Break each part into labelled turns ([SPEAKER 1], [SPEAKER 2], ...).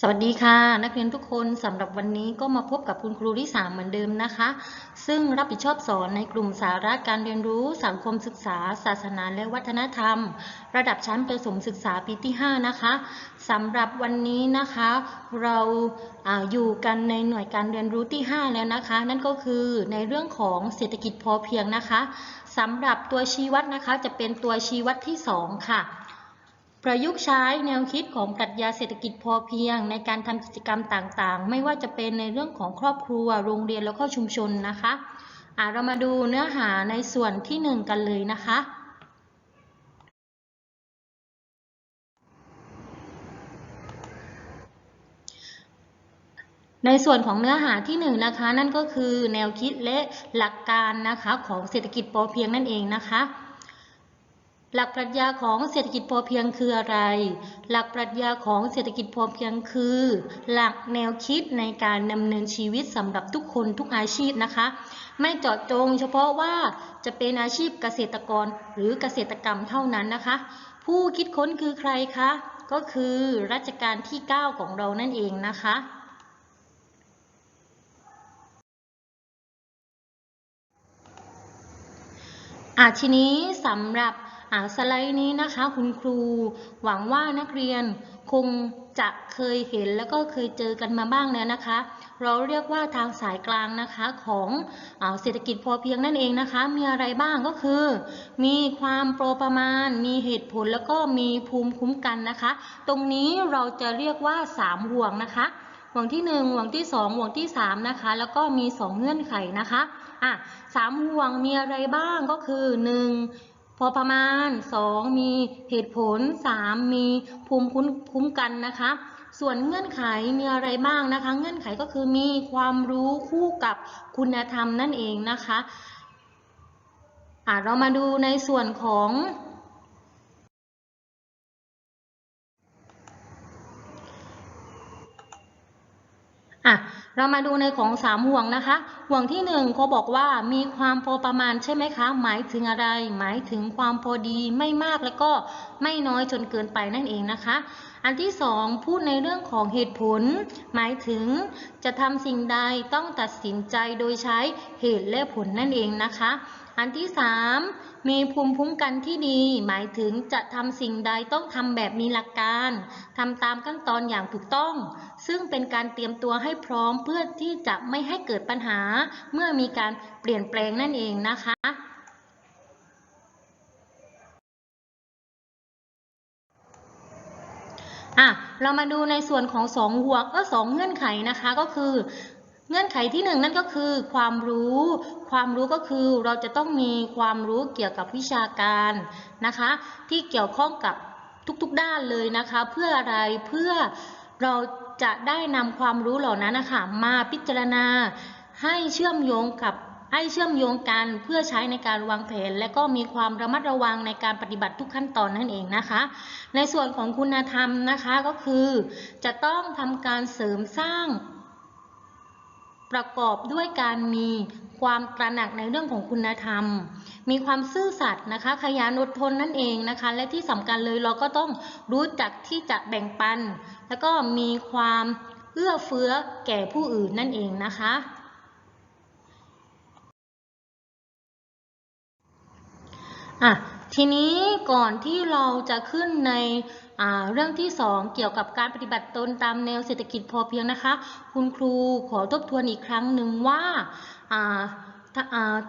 [SPEAKER 1] สวัสดีค่ะ นักเรียนทุกคนสำหรับวันนี้ก็มาพบกับคุณครูที่สามเหมือนเดิมนะคะ ซึ่งรับผิดชอบสอนในกลุ่มสาระการเรียนรู้สังคมศึกษา ศาสนาและวัฒนธรรม ระดับชั้นประถมศึกษาปีที่ 5 นะคะสำหรับวันนี้นะคะ เราอาอยู่กันในหน่วยการเรียนรู้ที่ 5 แล้วนะคะ นั่นก็คือในเรื่องของเศรษฐกิจพอเพียงนะคะสำหรับตัวชี้วัดนะคะจะเป็นตัวชี้วัดที่ 2 ค่ะ ประยุกต์ใช้แนวคิดของปรัชญาเศรษฐกิจพอเพียง ในการทำกิจกรรมต่างๆ ไม่ว่าจะเป็นในเรื่องของครอบครัว โรงเรียนแล้วก็ชุมชนนะคะะเรามาดูเนื้อหาในส่วนที่หนึ่งกันเลยนะคะ ในส่วนของเนื้อหาที่หนึ่งนะคะ นั่นก็คือแนวคิดและหลักการนะคะของเศรษฐกิจพอเพียงนั่นเองนะคะ หลักปรัชญาของเศรษฐกิจพอเพียงคืออะไร หลักปรัชญาของเศรษฐกิจพอเพียงคือ หลักแนวคิดในการดำเนินชีวิตสำหรับทุกคนทุกอาชีพนะคะ ไม่เจาะจงเฉพาะว่าจะเป็นอาชีพเกษตรกรหรือเกษตรกรรมเท่านั้นนะคะ ผู้คิดค้นคือใครคะ ก็คือรัชกาลที่ 9 ของเรานั่นเองนะคะอะทีนี้สำหรับ อ่าสไลด์นี้นะคะ คุณครูหวังว่านักเรียนคงจะเคยเห็นแล้วก็เคยเจอกันมาบ้างแล้วนะคะ เราเรียกว่าทางสายกลางนะคะของอาเศรษฐกิจพอเพียงนั่นเองนะคะ มีอะไรบ้างก็คือ มีความโปรประมาณ มีเหตุผลแล้วก็มีภูมิคุ้มกันนะคะ ตรงนี้เราจะเรียกว่า 3 ห่วงนะคะห่วงที่ 1 ห่วงที่ 2 ห่วงที่ 3 นะคะ แล้วก็มี 2 เงื่อนไขนะคะอะสามห่วงมีอะไรบ้างก็คือ 1. พอประมาณ 2. มีเหตุผล 3. มีภูมิคุ้มกันนะคะ ส่วนเงื่อนไขมีอะไรบ้างนะคะ เงื่อนไขก็คือมีความรู้คู่กับคุณธรรมนั่นเองนะคะอะเรามาดูในส่วนของ อะเรามาดูในของสามห่วงนะคะ ห่วงที่หนึ่งเขาบอกว่ามีความพอประมาณใช่ไหมคะ หมายถึงอะไร หมายถึงความพอดีไม่มากแล้วก็ไม่น้อยจนเกินไปนั่นเองนะคะ อันที่สองพูดในเรื่องของเหตุผล หมายถึงจะทำสิ่งใดต้องตัดสินใจโดยใช้เหตุและผลนั่นเองนะคะ อันที่สามมีภูมิคุ้มกันที่ดี หมายถึงจะทำสิ่งใดต้องทำแบบมีหลักการทำตามขั้นตอนอย่างถูกต้อง ซึ่งเป็นการเตรียมตัวให้พร้อมเพื่อที่จะไม่ให้เกิดปัญหา เมื่อมีการเปลี่ยนแปลงนั่นเองนะคะอะเรามาดูในส่วนของสองห่วงเออสองเงื่อนไขนะคะก็คือ เงื่อนไขที่หนึ่งนั่นก็คือ ความรู้ ความรู้ก็คือเราจะต้องมีความรู้เกี่ยวกับวิชาการนะคะ ที่เกี่ยวข้องกับทุกๆด้านเลยนะคะ เพื่ออะไรเพื่อเราจะได้นำความรู้เหล่านั้นนะคะมาพิจารณาให้เชื่อมโยงกับให้เชื่อมโยงกันเพื่อใช้ในการวางแผน และก็มีความระมัดระวังในการปฏิบัติทุกขั้นตอนนั่นเองนะคะ ในส่วนของคุณธรรมนะคะก็คือ จะต้องทำการเสริมสร้าง ประกอบด้วยการมีความตระหนักในเรื่องของคุณธรรม มีความซื่อสัตย์นะคะ ขยันอดทนนั่นเองนะคะ และที่สำคัญเลยเราก็ต้องรู้จักที่จะแบ่งปัน แล้วก็มีความเอื้อเฟื้อแก่ผู้อื่นนั่นเองนะคะ อะ ทีนี้ก่อนที่เราจะขึ้นในเรื่องที่ 2 เกี่ยวกับการปฏิบัติตนตามแนวเศรษฐกิจพอเพียงนะคะ คุณครูขอทบทวนอีกครั้งหนึ่งว่า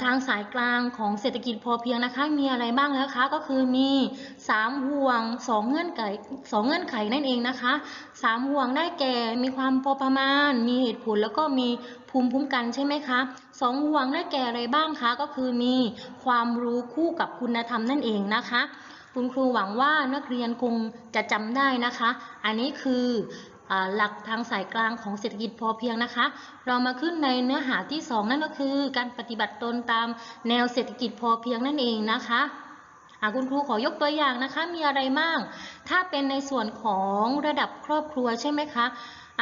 [SPEAKER 1] ทางสายกลางของเศรษฐกิจพอเพียงนะคะ มีอะไรบ้างแล้วคะก็คือมี 3 ห่วง 2 เงื่อนไข2เงื่อนไขนั่นเองนะคะ 3 ห่วงได้แก่มีความพอประมาณ มีเหตุผลแล้วก็มี ภูมิคุ้มกันใช่ไหมคะสองห่วงได้แก่อะไรบ้างคะก็คือมีความรู้คู่กับคุณธรรมนั่นเองนะคะ คุณครูหวังว่านักเรียนคงจะจำได้นะคะ อันนี้คือหลักทางสายกลางของเศรษฐกิจพอเพียงนะคะ เรามาขึ้นในเนื้อหาที่ 2 นั่นก็คือ การปฏิบัติตนตามแนวเศรษฐกิจพอเพียงนั่นเองนะคะคุณครูขอยกตัวอย่างนะคะ มีอะไรบ้าง ถ้าเป็นในส่วนของระดับครอบครัวใช่ไหมคะ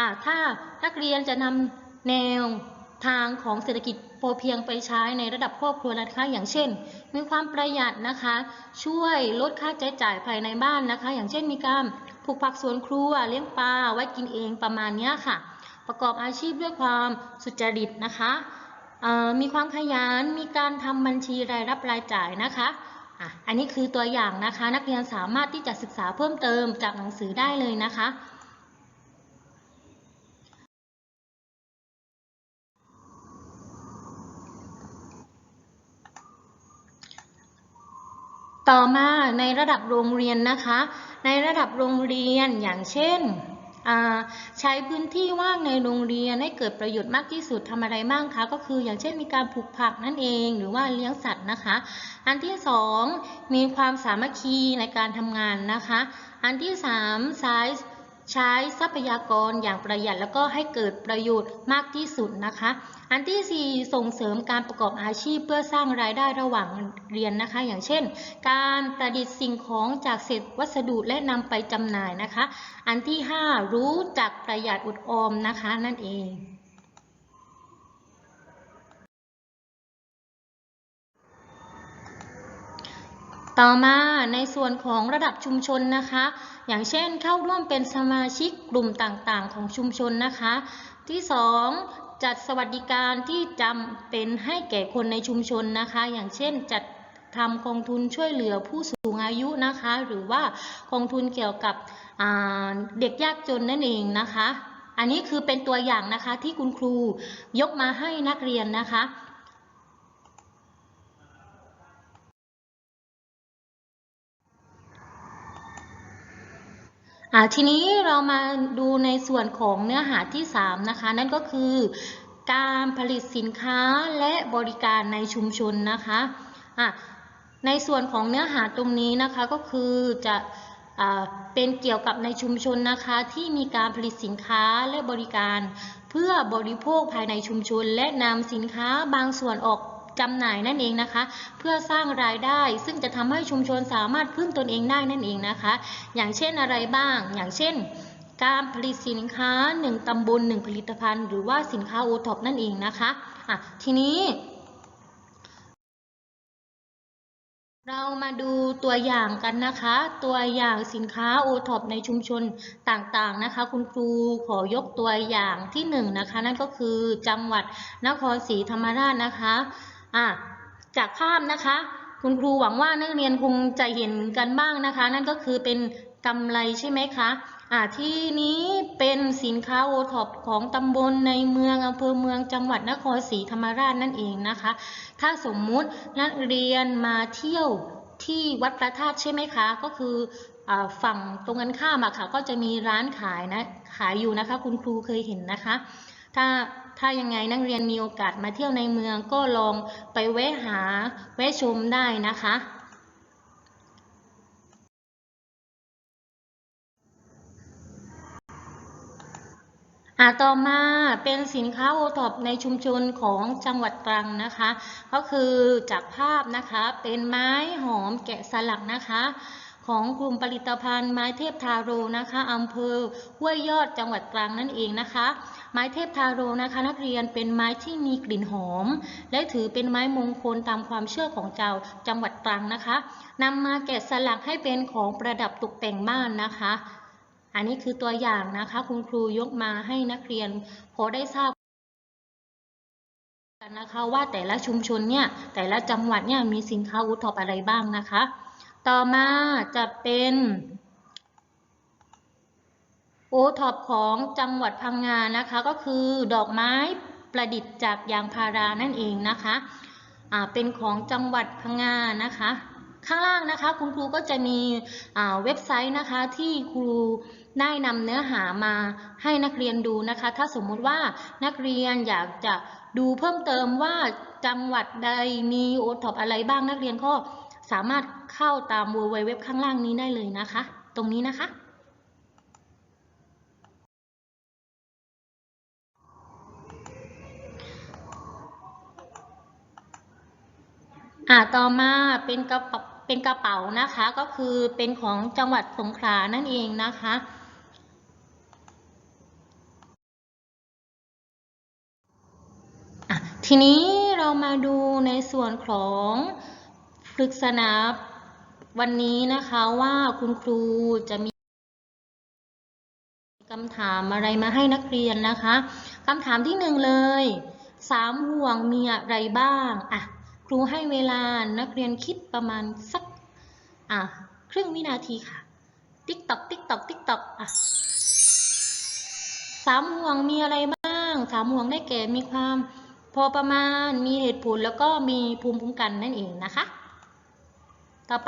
[SPEAKER 1] ะถ้านักเรียนจะนำ แนวทางของเศรษฐกิจพอเพียงไปใช้ในระดับครอบครัวนะคะ อย่างเช่น มีความประหยัดนะคะ ช่วยลดค่าใช้จ่ายภายในบ้านนะคะ อย่างเช่นมีการปลูกผักสวนครัวเลี้ยงปลาไว้กินเองประมาณนี้ค่ะ ประกอบอาชีพด้วยความสุจริตนะคะมีความขยันมีการทำบัญชีรายรับรายจ่ายนะคะอะอันนี้คือตัวอย่างนะคะ นักเรียนสามารถที่จะศึกษาเพิ่มเติมจากหนังสือได้เลยนะคะ ต่อมาในระดับโรงเรียนนะคะ ในระดับโรงเรียนอย่างเช่น ใช้พื้นที่ว่างในโรงเรียนให้เกิดประโยชน์มากที่สุดทำอะไรบ้างคะก็คืออย่างเช่นมีการปลูกผักนั่นเองหรือว่าเลี้ยงสัตว์นะคะ อันที่สองมีความสามัคคีในการทำงานนะคะ อันที่สาม size ใช้ทรัพยากรอย่างประหยัดแล้วก็ให้เกิดประโยชน์มากที่สุดนะคะ อันที่สี่ส่งเสริมการประกอบอาชีพเพื่อสร้างรายได้ระหว่างเรียนนะคะ อย่างเช่น การประดิษฐ์สิ่งของจากเศษวัสดุและนำไปจำหน่ายนะคะ อันที่ห้ารู้จักประหยัดอดออมนะคะนั่นเอง ต่อมาในส่วนของระดับชุมชนนะคะ อย่างเช่นเข้าร่วมเป็นสมาชิกกลุ่มต่างๆ ของชุมชนนะคะ ที่ 2 จัดสวัสดิการที่จำเป็นให้แก่คนในชุมชนนะคะ อย่างเช่นจัดทำกองทุนช่วยเหลือผู้สูงอายุนะคะ หรือว่ากองทุนเกี่ยวกับเด็กยากจนนั่นเองนะคะ อันนี้คือเป็นตัวอย่างนะคะที่คุณครูยกมาให้นักเรียนนะคะ ทีนี้เรามาดูในส่วนของเนื้อหาที่ 3 นะคะ นั่นก็คือการผลิตสินค้าและบริการในชุมชนนะคะะในส่วนของเนื้อหาตรงนี้นะคะก็คือจะอ่าเป็นเกี่ยวกับในชุมชนนะคะที่มีการผลิตสินค้าและบริการ เพื่อบริโภคภายในชุมชน และนำสินค้าบางส่วนออก จำหน่ายนั่นเองนะคะ เพื่อสร้างรายได้ซึ่งจะทำให้ชุมชนสามารถพึ่งตนเองได้นั่นเองนะคะ อย่างเช่นอะไรบ้าง อย่างเช่น การผลิตสินค้า 1ตำบล1ผลิตภัณฑ์ หรือว่าสินค้าโอท็อปนั่นเองนะคะอะทีนี้เรามาดูตัวอย่างกันนะคะ ตัวอย่างสินค้าโอท็อปในชุมชนต่างๆนะคะ คุณครูขอยกตัวอย่างที่หนึ่งนะคะ นั่นก็คือจังหวัดนครศรีธรรมราชนะคะ อะจากภาพนะคะ คุณครูหวังว่านักเรียนคงจะเห็นกันบ้างนะคะ นั่นก็คือเป็นกำไรใช่ไหมคะอะที่นี้เป็นสินค้าโอท็อปของตำบลในเมืองอำเภอเมืองจังหวัดนครศรีธรรมราชนั่นเองนะคะ ถ้าสมมุตินักเรียนมาเที่ยวที่วัดพระธาตุใช่ไหมคะ ก็คืออฝั่งตรงกันข้ามอะค่ะ ก็จะมีร้านขายนะขายอยู่นะคะ คุณครูเคยเห็นนะคะ ถ้า ถ้ายังไงนักเรียนมีโอกาสมาเที่ยวในเมืองก็ลองไปแวะหาแวะชมได้นะคะ อ่าต่อมาเป็นสินค้าโอท็อปในชุมชนของจังหวัดตรังนะคะ ก็คือจากภาพนะคะเป็นไม้หอมแกะสลักนะคะ ของกลุ่มผลิตภัณฑ์ไม้เทพทาโรนะคะอำเภอห้วยยอดจังหวัดตรังนั่นเองนะคะ ไม้เทพทาโรนะคะ นักเรียนเป็นไม้ที่มีกลิ่นหอม และถือเป็นไม้มงคลตามความเชื่อของเจ้าจังหวัดตรังนะคะนำมาแกะสลักให้เป็นของประดับตกแต่งบ้านนะคะ อันนี้คือตัวอย่างนะคะ คุณครูยกมาให้นักเรียนพอได้ทราบกันนะคะว่าแต่ละชุมชนเนี่ยแต่ละจังหวัดเนี่ยมีสินค้าอุทออะไรบ้างนะคะ ต่อมาจะเป็นโอท็อปของจังหวัดพังงานะคะ ก็คือดอกไม้ประดิษฐ์จากยางพารานั่นเองนะคะอ่าเป็นของจังหวัดพังงานะคะ ข้างล่างนะคะคุณครูก็จะมีอ่าเว็บไซต์นะคะที่ครูได้นำเนื้อหามาให้นักเรียนดูนะคะ ถ้าสมมุติว่านักเรียนอยากจะดูเพิ่มเติมว่าจังหวัดใดมีโอท็อปอะไรบ้างนักเรียนก็ สามารถเข้าตาม w w w ข้างล่างนี้ได้เลยนะคะ ตรงนี้นะคะ อ่าต่อมาเป็นกระเป๋าเป็นกระเป๋านะคะก็คือเป็นของจังหวัดสงขลานั่นเองนะคะอะทีนี้เรามาดูในส่วนของ ปรึกษณาวันนี้นะคะว่าคุณครูจะมีคำถามอะไรมาให้นักเรียนนะคะคำถามที่หนึ่งเลยสามห่วงมีอะไรบ้างอะครูให้เวลานักเรียนคิดประมาณสักอะครึ่งวินาทีค่ะ ติ๊กตอกติ๊กตอกติ๊กตอกอะสามห่วงมีอะไรบ้างสามห่วงได้แก่มีความพอประมาณมีเหตุผลแล้วก็มีภูมิคุ้มกันนั่นเองนะคะ ต่อไป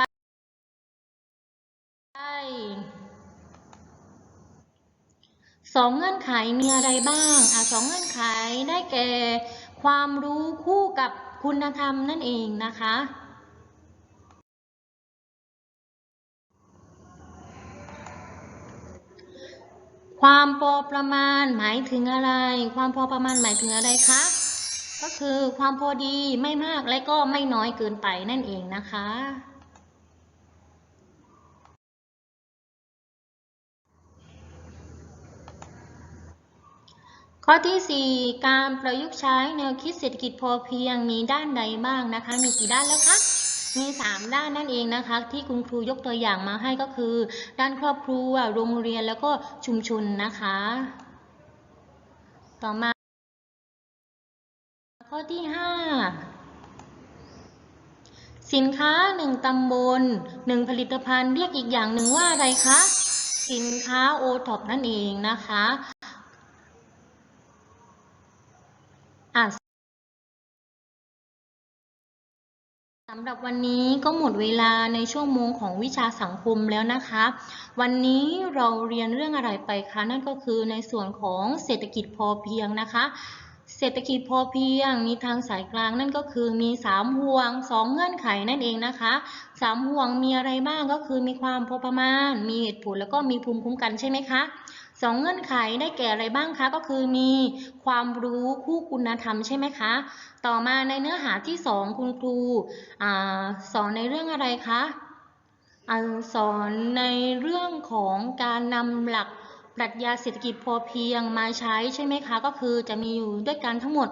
[SPEAKER 1] ส องเงื่อนไขมีอะไรบ้างอะสองเงื่อนไขได้แก่ ความรู้คู่กับคุณธรรมนั่นเองนะคะ ความพอประมาณหมายถึงอะไร ความพอประมาณหมายถึงอะไรคะ ก็คือความพอดีไม่มากและก็ไม่น้อยเกินไปนั่นเองนะคะ ข้อที่ 4 การประยุกต์ใช้แนวคิดเศรษฐกิจพอเพียงมีด้านใดบ้างนะคะ มีกี่ด้านแล้วคะมี 3 ด้านนั่นเองนะคะ ที่คุณครูยกตัวอย่างมาให้ก็คือ ด้านครอบครัวโรงเรียนแล้วก็ชุมชนนะคะ ต่อมา ข้อที่ 5 สินค้า 1ตำบล 1 ผลิตภัณฑ์เรียกอีกอย่างหนึ่งว่าอะไรคะ สินค้าโอท็อปนั่นเองนะคะอะ สำหรับวันนี้ก็หมดเวลาในช่วงโมงของวิชาสังคมแล้วนะคะ วันนี้เราเรียนเรื่องอะไรไปคะนั่นก็คือในส่วนของเศรษฐกิจพอเพียงนะคะ เศรษฐกิจพอเพียงมีทางสายกลางนั่นก็คือมี 3 ห่วง 2 เงื่อนไขนั่นเองนะคะ 3 ห่วงมีอะไรบ้างก็คือมีความพอประมาณ มีเหตุผลแล้วก็มีภูมิคุ้มกันใช่ไหมคะ สองเงื่อนไขได้แก่อะไรบ้างคะ ก็คือมีความรู้คู่คุณธรรมใช่ไหมคะ ต่อมาในเนื้อหาที่สองคุณครูอสอนในเรื่องอะไรคะอสอนในเรื่องของการนำหลักปรัชญาเศรษฐกิจพอเพียงมาใช้ใช่ไหมคะ ก็คือจะมีอยู่ด้วยกันทั้งหมด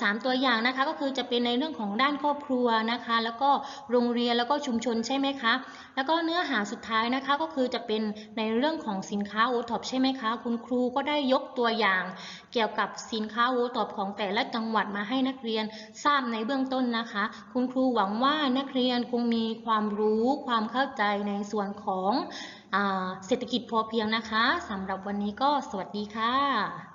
[SPEAKER 1] สามตัวอย่างนะคะก็คือจะเป็นในเรื่องของด้านครอบครัวนะคะ แล้วก็โรงเรียนแล้วก็ชุมชนใช่ไหมคะ แล้วก็เนื้อหาสุดท้ายนะคะก็คือจะเป็นในเรื่องของสินค้าโอท็อปใช่ไหมคะ คุณครูก็ได้ยกตัวอย่าง เกี่ยวกับสินค้าโอท็อปของแต่ละจังหวัดมาให้นักเรียนทราบในเบื้องต้นนะคะ คุณครูหวังว่านักเรียนคงมีความรู้ความเข้าใจในส่วนของอเศรษฐกิจพอเพียงนะคะสำหรับวันนี้ก็สวัสดีค่ะ